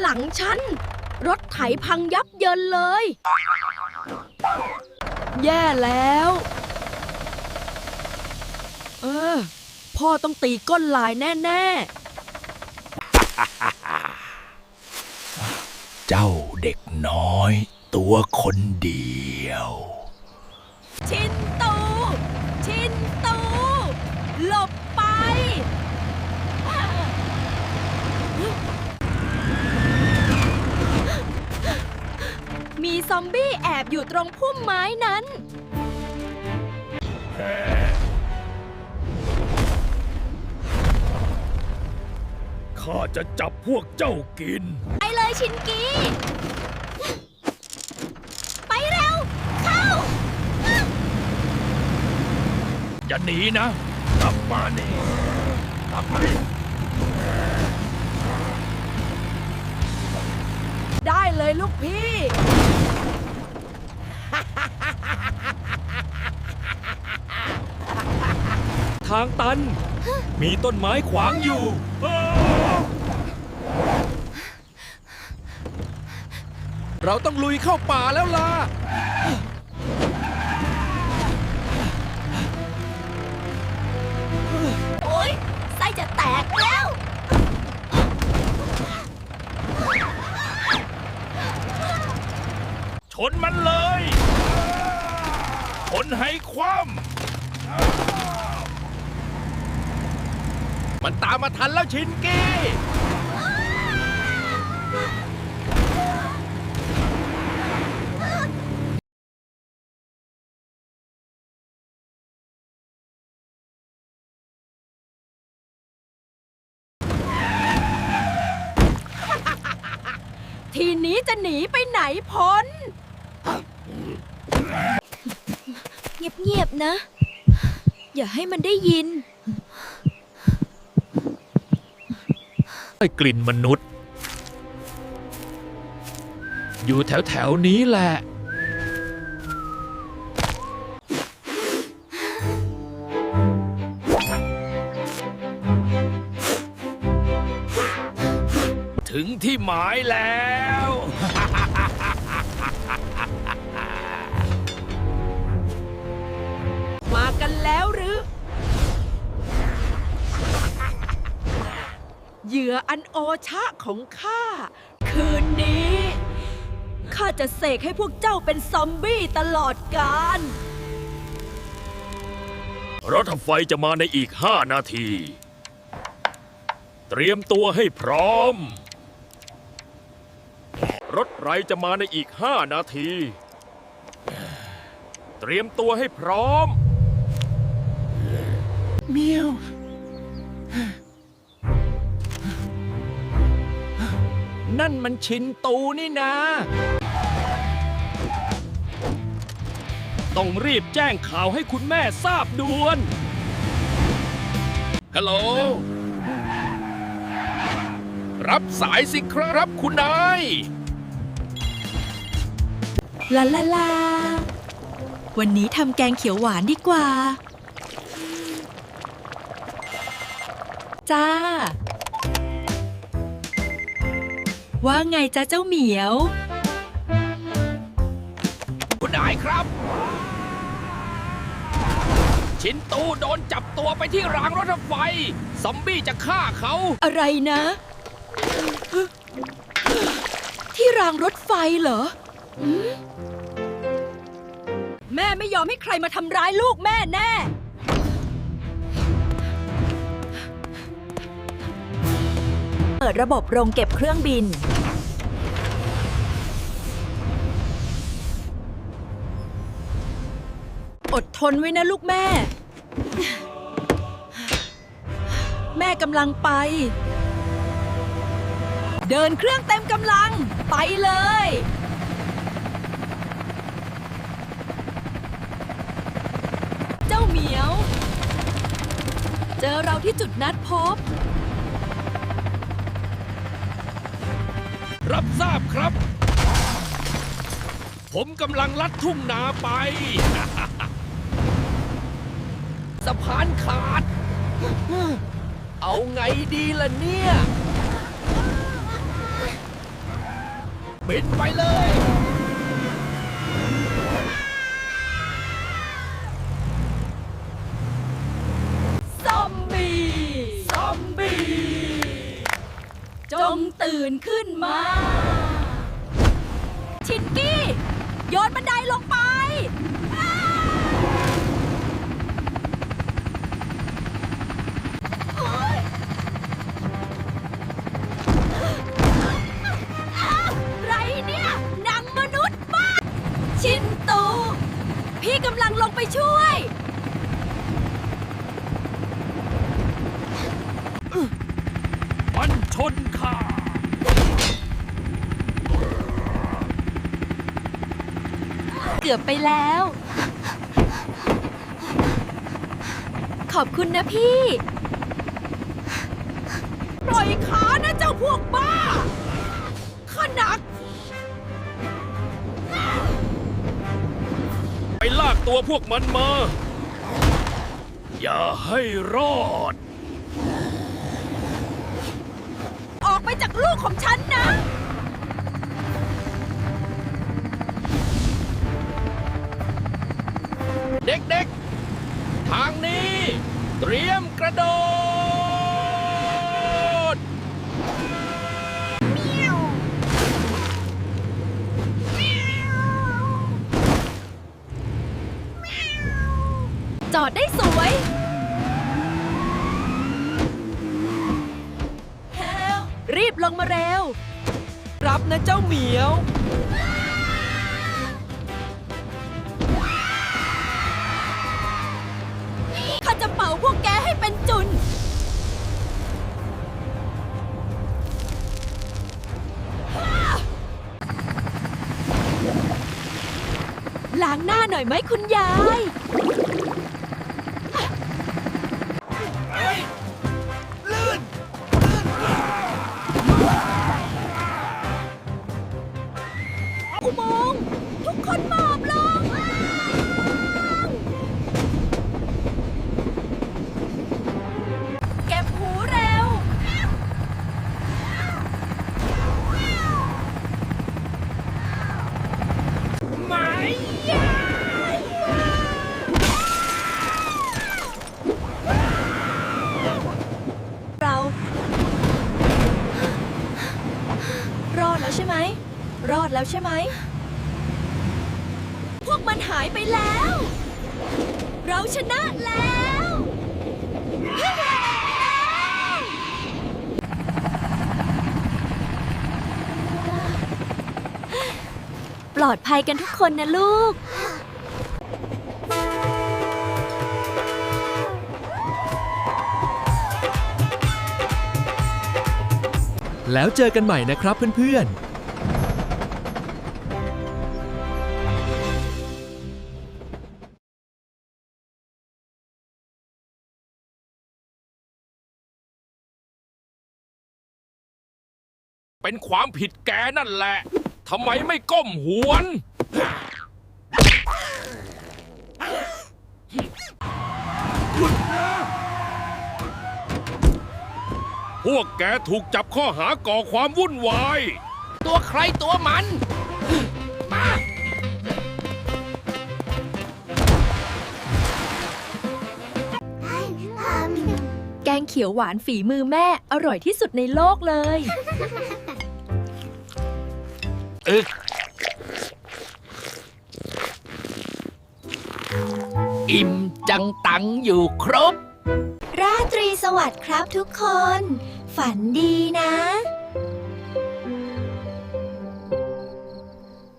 หลังฉัน รถไถพังยับเยินเลย แย่แล้ว เออ พ่อต้องตีก้นลายแน่เจ้าเด็กน้อยตัวคนเดียวๆชินตู ชินตู หลบไป มีซอมบี้แอบอยู่ตรงพุ่มไม้นั้น ข้าจะจับพวกเจ้ากิน ไปเลยชินกี ไปเร็ว เข้า อย่าหนีนะ กลับมานี่กลับมา ได้เลยลูกพี่ ทางตัน มีต้นไม้ขวางอยู่เราต้องลุยเข้าป่าแล้วล่ะ ให้คว่ำมันตามมาทันแล้วชินกี้ ทีนี้จะหนีไปไหนพ้น เงียบๆนะ อย่าให้มันได้ยิน ได้กลิ่นมนุษย์ อยู่แถวแถวๆนี้แหละ กันแล้วหรือ เหยื่ออันโอชะของข้า คืนนี้ ข้าจะเสกให้พวกเจ้าเป็นซอมบี้ตลอดกาลรถไฟจะมาในอีกห้านาที เตรียมตัวให้พร้อม รถไรจะมาในอีกห้านาที เตรียมตัวให้พร้อม เมียว นั่นมันชินตูนี่นะ ต้องรีบแจ้งข่าวให้คุณแม่ทราบด่วน ฮัลโหล รับสายสิครับคุณนาย ลาลาลา วันนี้ทำแกงเขียวหวานดีกว่า จ้า ว่าไงจ้าเจ้าเหมียว คุณนายครับ ชินตูโดนจับตัวไปที่รางรถไฟ ซอมบี้จะฆ่าเขา อะไรนะ ที่รางรถไฟเหรอหืมแม่ไม่ยอมให้ใครมาทำร้ายลูกแม่แน่ เปิดระบบโรงเก็บเครื่องบิน อดทนไว้นะลูกแม่ แม่กำลังไป เดินเครื่องเต็มกำลัง ไปเลย เจ้าเหมียว เจอเราที่จุดนัดพบ รับทราบครับ ผมกำลังลัดทุ่งนาไป สะพานขาด เอาไงดีล่ะเนี่ย บินไปเลย จงตื่นขึ้นมา ชินกี้ โยนบันไดลงไป ไรเนี่ยหนังมนุษย์บ้าชินตู พี่กำลังลงไปช่วย มันชนข้า เกือบไปแล้ว ขอบคุณนะพี่ ปล่อยขานะเจ้าพวกบ้าขนัก ไปลากตัวพวกมันมา อย่าให้รอด ออกไปจากลูกของฉันนะ เด็กๆ ทางนี้ เตรียมกระโดด จอดได้สวย รีบลงมาเร็ว รับนะเจ้าเหมียว ล้างหน้าหน่อยไหมคุณยาย แล้วใช่ไหม พวกมันหายไปแล้ว เราชนะแล้ว ปลอดภัยกันทุกคนนะลูก แล้วเจอกันใหม่นะครับเพื่อนๆ เป็นความผิดแกนั่นแหละทำไมไม่ก้มหวน พวกแกถูกจับข้อหาก่อความวุ่นวาย ตัวใครตัวมัน มา แกงเขียวหวานฝีมือแม่อร่อยที่สุดในโลกเลย อึกอิ่มจังตังอยู่ครบ ราตรีสวัสดิ์ครับทุกคน ฝันดีนะ